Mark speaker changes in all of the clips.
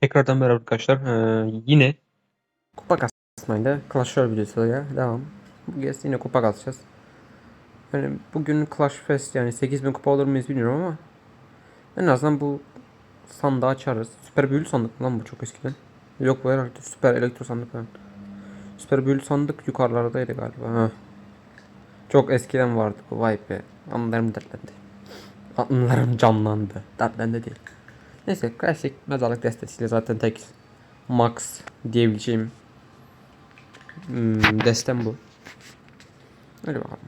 Speaker 1: Tekrardan merhaba arkadaşlar. Ee, yine kupa kasmayla Clash Royale videosuyla devam. Bu kez yine kupa kasacağız. Yani bugün Clash Fest yani 8000 kupa olur muyuz bilmiyorum ama en azından bu sandığı açarız. Süper büyülü sandık lan bu çok eskiden. Yok bu herhalde süper elektro sandık falan. Süper büyülü sandık yukarılardaydı galiba. Ha. Çok eskiden vardı bu vay be. Anılarım dertlendi. Anılarım canlandı. Dertlendi değil. Neyse klasik mezarlık destesiyle zaten tek max diyebileceğim hmm, destem bu. Hadi bakalım.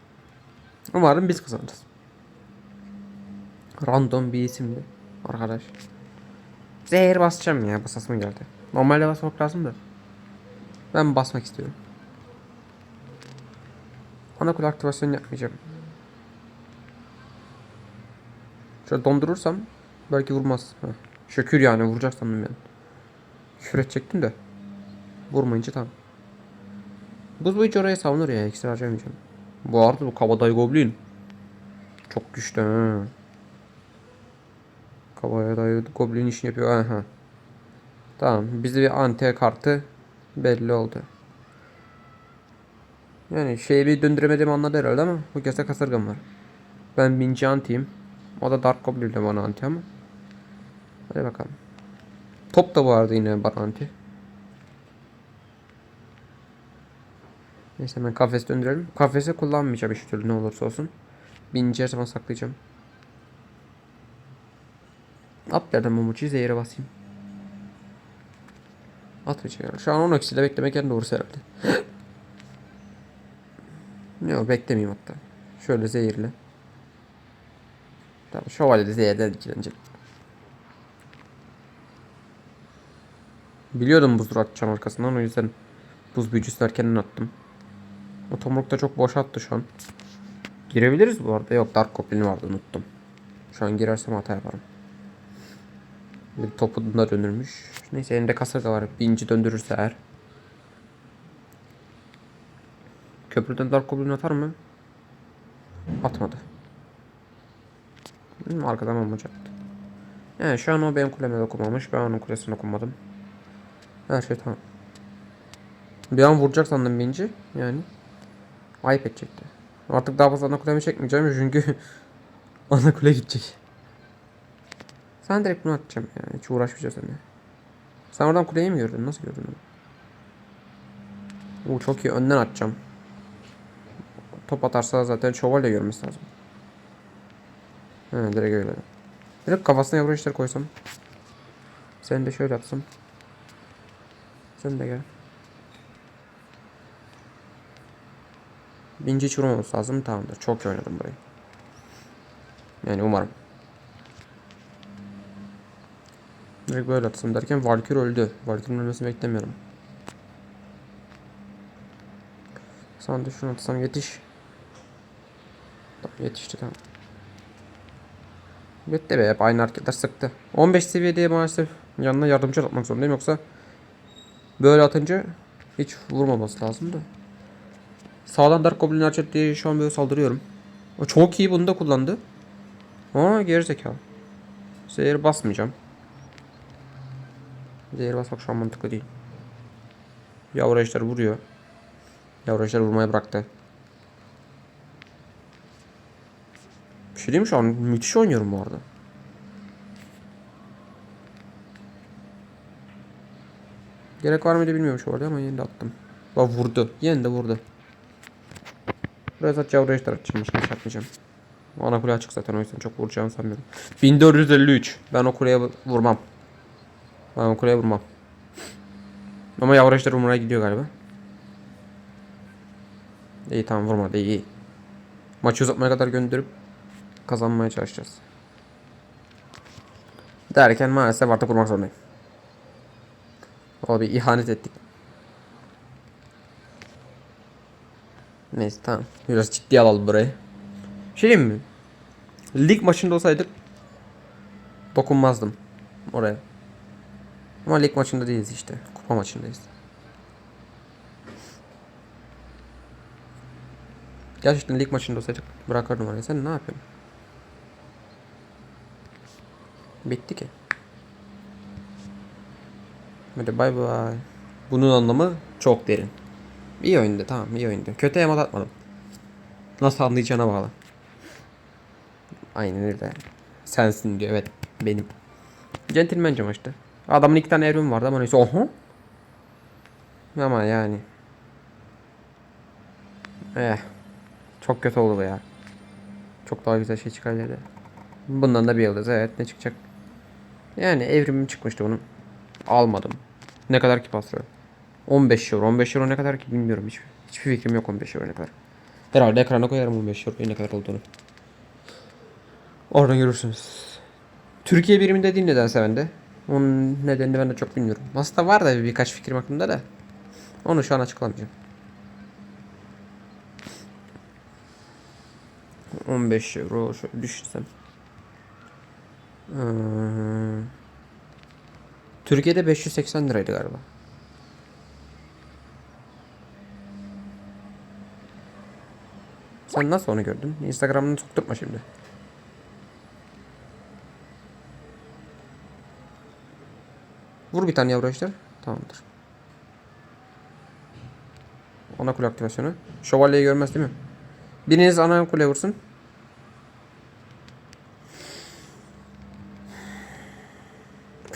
Speaker 1: Umarım biz kazanırız. Random bir isimdi arkadaş. Zehir basacağım ya basasım geldi. Normalde basmak lazım da. Ben basmak istiyorum. Ana kule aktivasyonu yapmayacağım. Şöyle dondurursam belki vurmaz. Heh. Şükür yani vuracak sandım ben. Küfür edecektim de. Vurmayınca tamam. Buz boyunca oraya savunur ya. Ekstra harcamayacağım. Bu arada bu kabadayı goblin. Çok güçlü ha. Kabadayı goblin işini yapıyor. Aha. Tamam. Bizde bir anti kartı belli oldu. Yani şeyi bir döndüremediğimi anladı herhalde ama bu kez de kasırgam var. Ben binci antiyim. O da Dark Goblin ile bana anti ama. Hadi bakalım. Top da vardı yine bana anti. Neyse hemen kafes döndürelim. Kafesi kullanmayacağım hiçbir türlü ne olursa olsun. Her zaman saklayacağım. Atladım Mumuç'u zehire basayım. Atmayacağım. Şu an 10 ile beklemek en doğrusu herhalde. Yok beklemeyeyim hatta. Şöyle zehirle. Tamam şövalye zehirden ikilenecek. Biliyordum buzdur atacağım arkasından o yüzden buz büyücüsü erkenden attım. O tomruk da çok boş attı şu an. Girebiliriz bu arada. Yok Dark Goblin vardı unuttum. Şu an girersem hata yaparım. Bir topu da döndürmüş. Neyse elinde kasırga var. Binci döndürürse eğer. Köprüden Dark Goblin atar mı? Atmadı. Hmm, arkadan olmayacaktı. Yani şu an o benim kuleme dokunmamış. Ben onun kulesine dokunmadım. Her şey tamam. Bir an vuracak sandım binci. Yani. Ayıp edecekti. Artık daha fazla ana kulemi çekmeyeceğim çünkü ana kule gidecek. Sen direkt bunu atacağım yani. Hiç uğraşmayacağız seninle. Sen oradan kuleyi mi gördün? Nasıl gördün onu? Oo, çok iyi. Önden atacağım. Top atarsa zaten şövalye görmesi lazım. He direkt öyle. Direkt kafasına yavru işler koysam. Sen de şöyle atsam. Sen de gel. Binci hiç vurmamız lazım. Tamamdır. Çok oynadım burayı. Yani umarım. Direkt böyle atsam derken Valkyrie öldü. Valkyrie'nin ölmesini beklemiyorum. Sana da şunu atsam yetiş. Tamam yetişti tamam. Bitti be hep aynı hareketler sıktı. 15 seviyede maalesef yanına yardımcı atmak zorundayım yoksa böyle atınca hiç vurmaması lazım da. Sağdan Dark Goblin Archer diye şu an böyle saldırıyorum. O çok iyi bunu da kullandı. Aa gerizekalı. Zehir basmayacağım. Zehir basmak şu an mantıklı değil. Yavru ejder vuruyor. Yavru ejder vurmaya bıraktı. Bir şey diyeyim mi şu an müthiş oynuyorum bu arada. Gerek var mıydı bilmiyorum şu arada ama yine de attım. Bak vurdu. Yine de vurdu. Buraya zaten yavru ejder atacağım. Başka şey ana kule açık zaten o yüzden çok vuracağımı sanmıyorum. 1453. Ben o kuleye vurmam. Ben o kuleye vurmam. Ama yavru ejder vurmaya gidiyor galiba. İyi tamam vurmadı iyi. iyi. Maçı uzatmaya kadar gönderip kazanmaya çalışacağız. Derken maalesef artık vurmak zorundayım. O bir ihanet ettik. Neyse tamam. Biraz ciddi alalım burayı. Şey mi? Lig maçında olsaydık dokunmazdım oraya. Ama lig maçında değiliz işte. Kupa maçındayız. Gerçekten lig maçında olsaydık bırakırdım oraya. Sen ne yapıyorsun? Bitti ki. Hadi bay bay. Bunun anlamı çok derin. İyi oyundu tamam iyi oyundu. Kötü emot atmadım. Nasıl anlayacağına bağlı. Aynen öyle. Sensin diyor evet benim. Centilmence maçtı. Adamın iki tane evrim vardı ama neyse oho. Ama yani. Eh. Çok kötü oldu bu ya. Çok daha güzel şey çıkabilirdi. Bundan da bir yıldız evet ne çıkacak? Yani evrimim çıkmıştı bunun. Almadım. Ne kadar ki paslı? 15 euro. 15 euro ne kadar ki bilmiyorum. Hiç, hiçbir fikrim yok 15 euro ne kadar. Herhalde ekrana koyarım 15 euro ne kadar olduğunu. Oradan görürsünüz. Türkiye biriminde değil nedense bende. Onun nedenini ben de çok bilmiyorum. Aslında var da birkaç fikrim aklımda da. Onu şu an açıklamayacağım. 15 euro şöyle düşünsem. Hmm. Türkiye'de 580 liraydı galiba. Sen nasıl onu gördün? Instagram'ını sokturma şimdi. Vur bir tane yavru ejder. Tamamdır. Ana kule aktivasyonu. Şövalyeyi görmez değil mi? Biriniz ana kule vursun.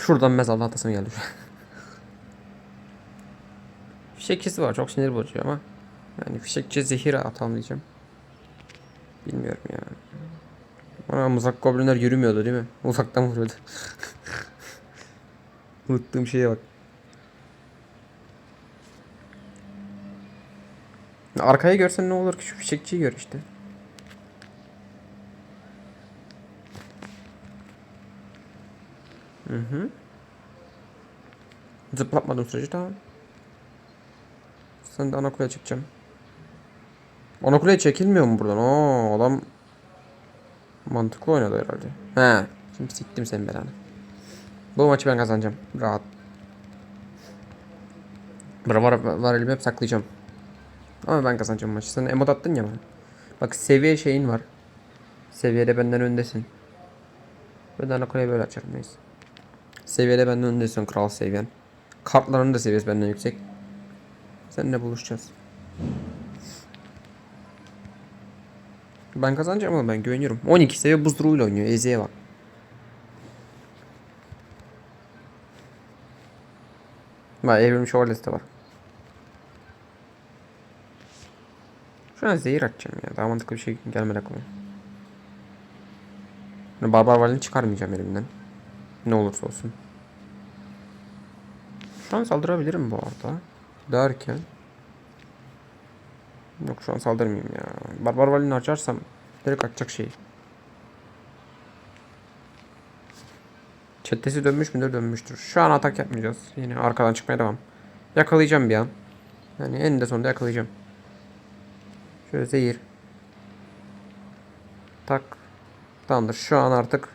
Speaker 1: Şuradan mezarlı atasım geldi şu an. Fişekçisi var çok sinir bozucu ama. Yani fişekçi zehir atalım diyeceğim. Bilmiyorum ya. Ama mızrak goblinler yürümüyordu değil mi? Uzaktan vuruyordu. Unuttuğum şeye bak. Arkayı görsen ne olur ki şu fişekçiyi gör işte. Hı hı. Zıplatmadığım sürece tamam. Sen de ana çıkacağım. Ana çekilmiyor mu buradan? Oo adam mantıklı oynadı herhalde. He. Şimdi siktim senin belanı. Bu maçı ben kazanacağım. Rahat. Var, var, var elimi hep saklayacağım. Ama ben kazanacağım maçı. Sen emot attın ya bana. Bak seviye şeyin var. Seviyede benden öndesin. Ben de ana böyle açarım neyse. Seviyede benden öndesin kral seviyen. Kartların da seviyesi benden yüksek. Seninle buluşacağız. Ben kazanacağım ama ben güveniyorum. 12 seviye buz duruyla oynuyor. Ezi'ye bak. Bak evrim şövalyesi de var. Şu an zehir atacağım ya. Daha mantıklı bir şey gelmedi aklıma. Barbar Valini çıkarmayacağım elimden. Ne olursa olsun. Şu an saldırabilirim bu arada. Derken. Yok şu an saldırmayayım ya. Barbar Valini açarsam direkt atacak şey. Çetesi dönmüş müdür dönmüştür. Şu an atak yapmayacağız. Yine arkadan çıkmaya devam. Yakalayacağım bir an. Yani eninde sonunda yakalayacağım. Şöyle zehir. Tak. Tamamdır. Şu an artık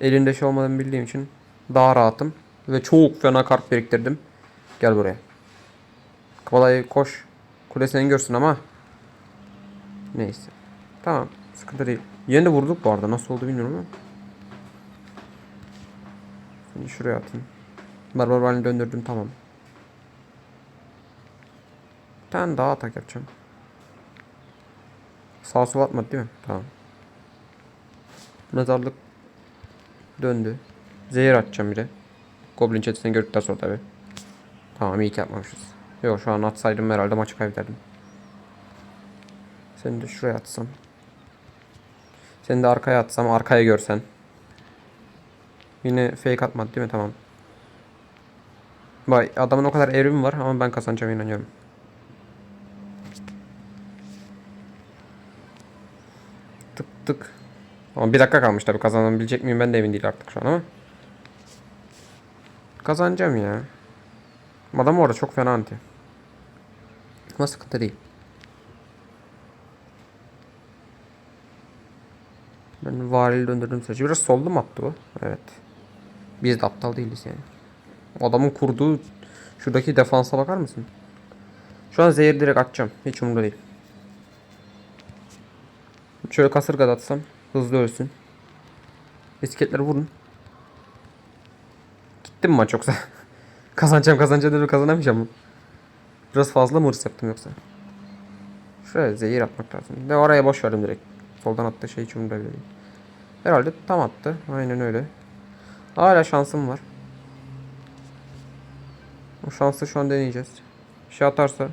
Speaker 1: elinde şey olmadığını bildiğim için daha rahatım. Ve çok fena kart biriktirdim. Gel buraya. Kolayı koş. Kule seni görsün ama. Neyse. Tamam. Sıkıntı değil. Yine de vurduk bu arada. Nasıl oldu bilmiyorum ama. Şimdi şuraya atayım. Barbar halini döndürdüm tamam. Bir tane daha atak yapacağım. Sağ sol atmadı değil mi? Tamam. Mezarlık döndü. Zehir atacağım bir de. Goblin çetesini gördükten sonra tabi. Tamam iyi ki yapmamışız. Yok şu an atsaydım herhalde maçı kaybederdim. Seni de şuraya atsam. Seni de arkaya atsam arkaya görsen. Yine fake atmadı değil mi? Tamam. Vay adamın o kadar evrimi var ama ben kazanacağım inanıyorum. Tık tık. Ama bir dakika kalmış tabii kazanabilecek miyim ben de emin değil artık şu an ama. Kazanacağım ya. Adam orada çok fena anti. Ama sıkıntı değil. Ben varili döndürdüm sürece. Biraz soldu attı bu? Evet. Biz de aptal değiliz yani. Adamın kurduğu şuradaki defansa bakar mısın? Şu an zehir direkt atacağım. Hiç umurumda değil. Şöyle kasırga atsam hızlı ölsün. Bisikletleri vurun. Gitti mi maç yoksa? Kazanacağım kazanacağım dedim kazanamayacağım mı? Biraz fazla mı hırs yaptım yoksa? Şuraya zehir atmak lazım. Ve oraya boş verdim direkt. Soldan attığı şey hiç umurumda bile değil. Herhalde tam attı. Aynen öyle. Hala şansım var. O şansı şu an deneyeceğiz. Şey atarsa.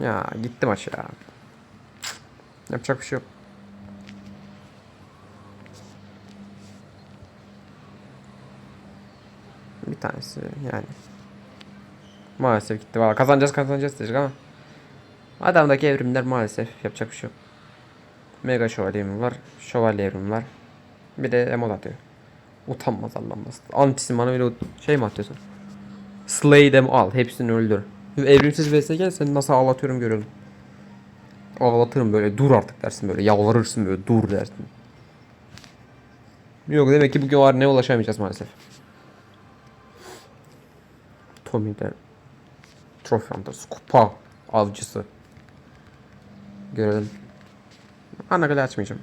Speaker 1: Ya gitti maç ya. Yapacak bir şey yok. Bir tanesi yani. Maalesef gitti. Valla kazanacağız kazanacağız dedik ama. Adamdaki evrimler maalesef yapacak bir şey yok. Mega şövalye mi var? Şövalye evrimi var. Bir de emol atıyor. Utanmaz Allah'ım. Antisin bana öyle şey mi atıyorsun? Slay them all. Hepsini öldür. Evrimsiz vs seni nasıl ağlatıyorum görelim. Ağlatırım böyle dur artık dersin böyle yalvarırsın böyle dur dersin. Yok demek ki bugün var ne ulaşamayacağız maalesef. Tommy'de Trophy Hunters kupa avcısı. Görelim. Ana kadar açmayacağım.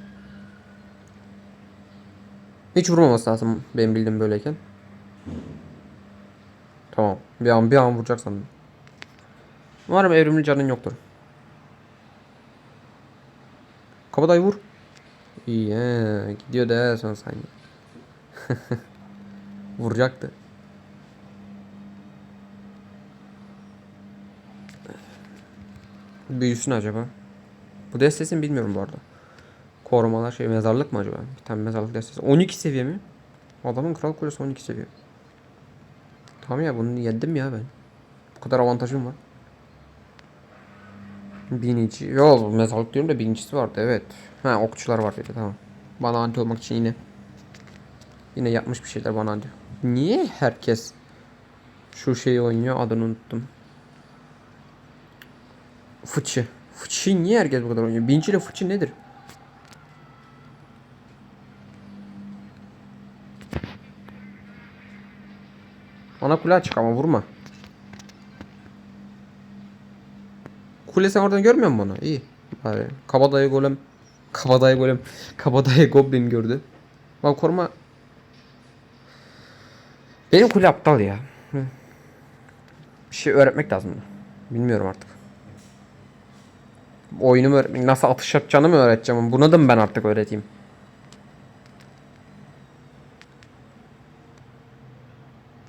Speaker 1: Hiç vurmaması lazım benim bildiğim böyleyken. Tamam. Bir an bir an vuracak sandım. Umarım evrimli canın yoktur. Kabadayı vur. İyi he. Gidiyor da son saniye. Vuracaktı. Büyüsün acaba. Bu destesin bilmiyorum bu arada. Korumalar şey mezarlık mı acaba? Bir tane mezarlık destesi. 12 seviye mi? Adamın kral kulesi 12 seviye. Tamam ya bunu yedim ya ben. Bu kadar avantajım var. Binici. Yok mezarlık diyorum da birincisi vardı evet. Ha okçular var dedi tamam. Bana anti olmak için yine. Yine yapmış bir şeyler bana anti. Niye herkes şu şeyi oynuyor adını unuttum. Fıçı. Fıçı niye herkes bu kadar oynuyor? Binci ile fıçı nedir? Ana kule açık ama vurma. Kule sen oradan görmüyor musun onu? İyi. Bari. Kabadayı golem. Kabadayı golem. Kabadayı goblin gördü. Bak koruma. Benim kule aptal ya. Bir şey öğretmek lazım. Bilmiyorum artık. Oyunu mu öğretmek, nasıl atış yapacağını mı öğreteceğim? Buna da mı ben artık öğreteyim?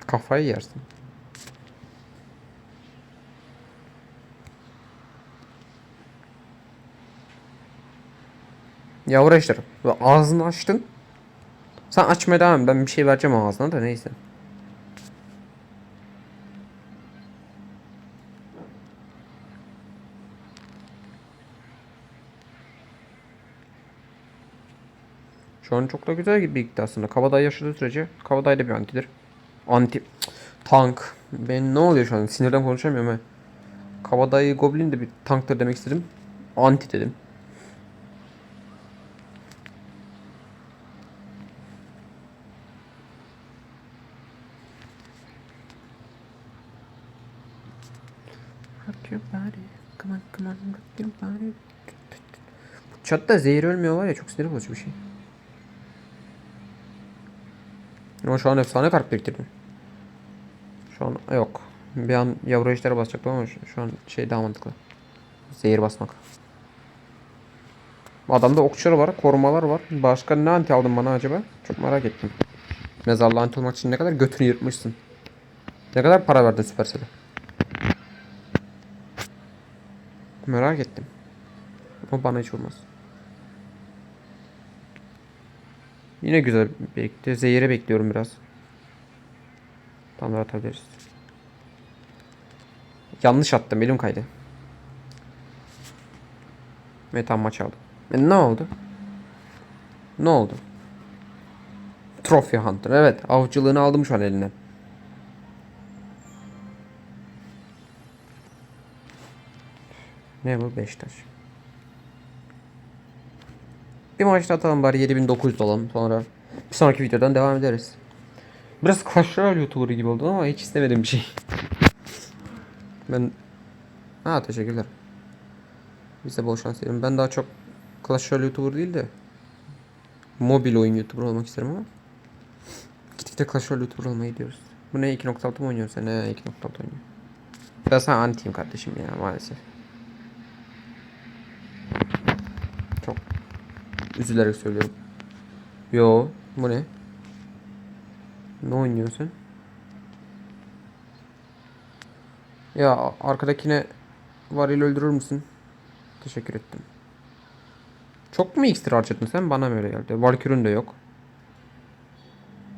Speaker 1: Kafayı yersin. Ya uğraştır. Ağzını açtın. Sen açmaya devam. Ben bir şey vereceğim ağzına da neyse. Şu an çok da güzel gibi gitti aslında. Kabadayı yaşadığı sürece Kabadayı da bir antidir. Anti tank. Ben ne oluyor şu an? Sinirden konuşamıyorum ha. Kabadayı Goblin de bir tanktır demek istedim. Anti dedim. Çatta zehir ölmüyor var ya çok sinir bozucu bir şey. Ama şu an efsane kart biriktirdim. Şu an yok. Bir an yavru ejdere basacaktım ama şu, an şey daha mantıklı. Zehir basmak. Adamda okçuları var, korumalar var. Başka ne anti aldın bana acaba? Çok merak ettim. Mezarlığı anti olmak için ne kadar götünü yırtmışsın. Ne kadar para verdin Supercell'e? Merak ettim. O bana hiç olmaz. Yine güzel birikti. Zehire bekliyorum biraz. Tam da atabiliriz. Yanlış attım. Elim kaydı. Ve tam maç aldım. E, ne oldu? Ne oldu? Trophy Hunter. Evet. Avcılığını aldım şu an elinden. Ne bu? Beşiktaş. Bir maçta atalım bari 7900 olalım. Sonra bir sonraki videodan devam ederiz. Biraz Royale YouTuber gibi oldu ama hiç istemedim bir şey. Ben... Ha teşekkürler. Bize bol şans dilerim. Ben daha çok Clash Royale YouTuber değil de mobil oyun YouTuber olmak isterim ama gittikçe Clash Royale YouTuber olmaya gidiyoruz. Bu ne 2.6 mı oynuyorsun sen? He 2.6 oynuyor. Ben sana antiyim kardeşim ya maalesef. Çok üzülerek söylüyorum. Yo bu ne? Ne oynuyorsun? Ya arkadakine varil öldürür müsün? Teşekkür ettim. Çok mu ekstra harcadın sen? Bana mı öyle geldi? Valkyrie'nin de yok.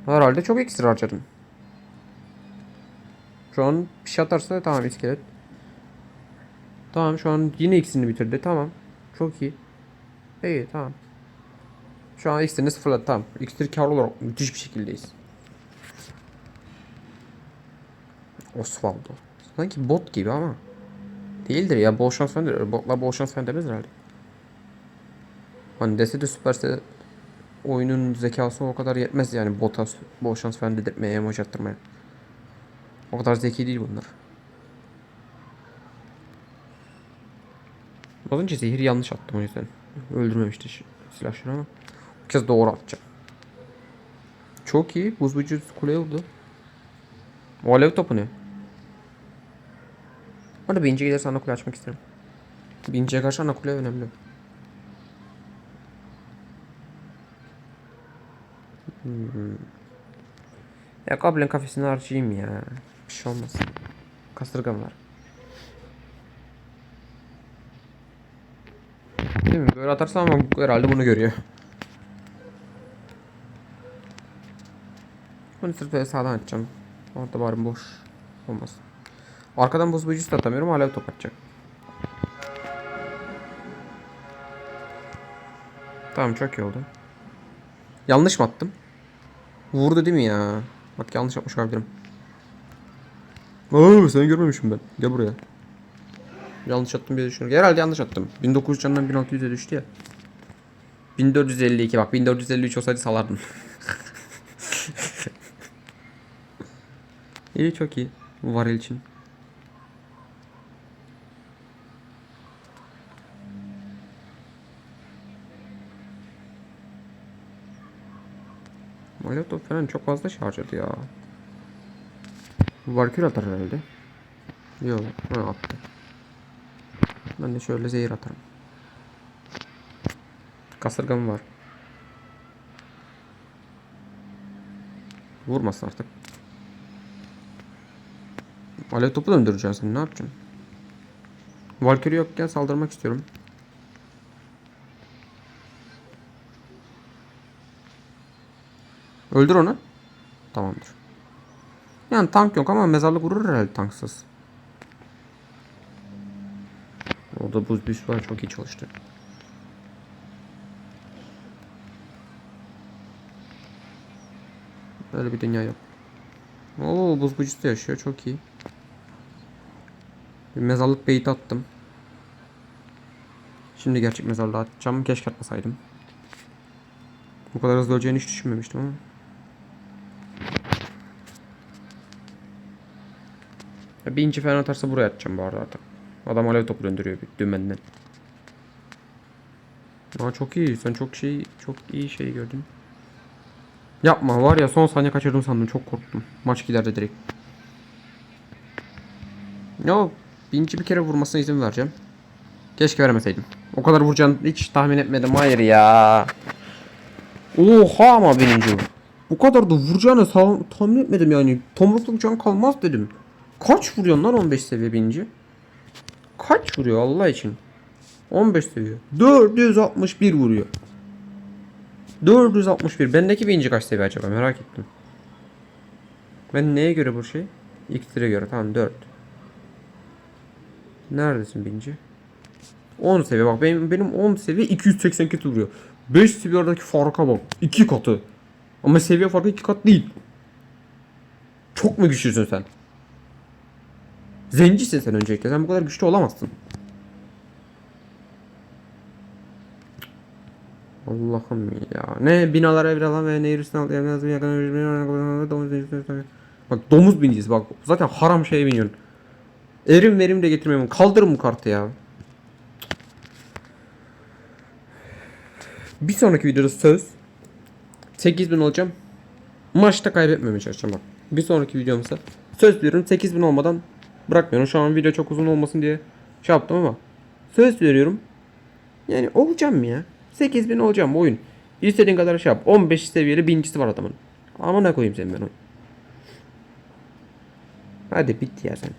Speaker 1: Herhalde çok ekstra harcadın. Şu an bir şey atarsa tamam iskelet. Tamam şu an yine ikisini bitirdi. Tamam. Çok iyi. İyi tamam. Şu an ikisini sıfırladı tamam. İksir karlı olarak müthiş bir şekildeyiz. Osvaldo. Sanki bot gibi ama. Değildir ya bol şans falan. Botlar bol şans falan demez herhalde. Hani dese de süperse oyunun zekası o kadar yetmez yani bota bol şans falan dedirtmeye, emoji attırmaya. O kadar zeki değil bunlar. Az önce zehir yanlış attım o yüzden. Öldürmemişti şu silahşörü ama. Kez doğru atacağım. Çok iyi. Buz bucu kule oldu. O alev topu ne? Bana birinci gelirse ana kule açmak isterim. Birinciye karşı ana kule önemli. Hmm. Ya Goblin kafesini harcayayım ya. Bir şey olmaz. Kasırgam var. Değil mi? Böyle atarsam herhalde bunu görüyor. Bunu sırf sağdan atacağım. Orada bari boş olmasın. Arkadan buz büyücüsü de atamıyorum. Alev top atacak. Tamam çok iyi oldu. Yanlış mı attım? Vurdu değil mi ya? Bak yanlış yapmış olabilirim. Oo seni görmemişim ben. Gel buraya. Yanlış attım diye düşünüyorum. Herhalde yanlış attım. 1900 canından 1600'e düştü ya. 1452 bak 1453 olsaydı salardım. iyi çok iyi. Varil için. Top falan çok fazla şarjladı ya. Valkür atar herhalde. Yok, ha attı. Ben de şöyle zehir atarım. Kasırgam var. Vurmasın artık. Alev topu döndüreceksin sen ne yapacaksın? Valkyrie yokken saldırmak istiyorum. Öldür onu. Tamamdır. Yani tank yok ama mezarlık vurur herhalde tanksız. O da buz büyüsü var çok iyi çalıştı. Böyle bir dünya yok. Oo buz büyüsü yaşıyor çok iyi. Bir mezarlık beyit attım. Şimdi gerçek mezarlığa atacağım. Keşke atmasaydım. Bu kadar hızlı öleceğini hiç düşünmemiştim ama. Ya Bir inci falan atarsa buraya atacağım bu arada artık. Adam alev topu döndürüyor bir dümenden. Aa çok iyi. Sen çok şey çok iyi şey gördün. Yapma var ya son saniye kaçırdım sandım çok korktum. Maç giderdi direkt. Yo binci bir kere vurmasına izin vereceğim. Keşke vermeseydim. O kadar vuracağını hiç tahmin etmedim. Hayır ya. Oha ama birinci. Bu kadar da vuracağını tahmin etmedim yani. Tomrukluk can kalmaz dedim. Kaç vuruyorsun lan 15 seviye birinci? Kaç vuruyor Allah için? 15 seviye. 461 vuruyor. 461. Bendeki birinci kaç seviye acaba merak ettim. Ben neye göre bu şey? İksire göre tamam 4. Neredesin birinci? 10 seviye bak benim benim 10 seviye 282 vuruyor. 5 seviye aradaki farka bak. 2 katı. Ama seviye farkı 2 kat değil. Çok mu güçlüsün sen? Zencisin sen öncelikle. Sen bu kadar güçlü olamazsın. Allah'ım ya. Ne binalar ev alan ve nehir üstüne altı evden yakın. Bak domuz bineceğiz bak. Zaten haram şeye biniyorsun. Erim verim de getirmiyorum. Kaldırın bu kartı ya. Bir sonraki videoda söz 8000 olacağım. Maçta kaybetmemeye çalışacağım bak. Bir sonraki videomuzda. Söz veriyorum 8000 olmadan bırakmıyorum. Şu an video çok uzun olmasın diye şey yaptım ama. Söz veriyorum. Yani olacağım ya. 8000 olacağım oyun. İstediğin kadar şey yap. 15 seviyeli birincisi var adamın. Amına koyayım sen ben oyun. Hadi bitti ya sen. de.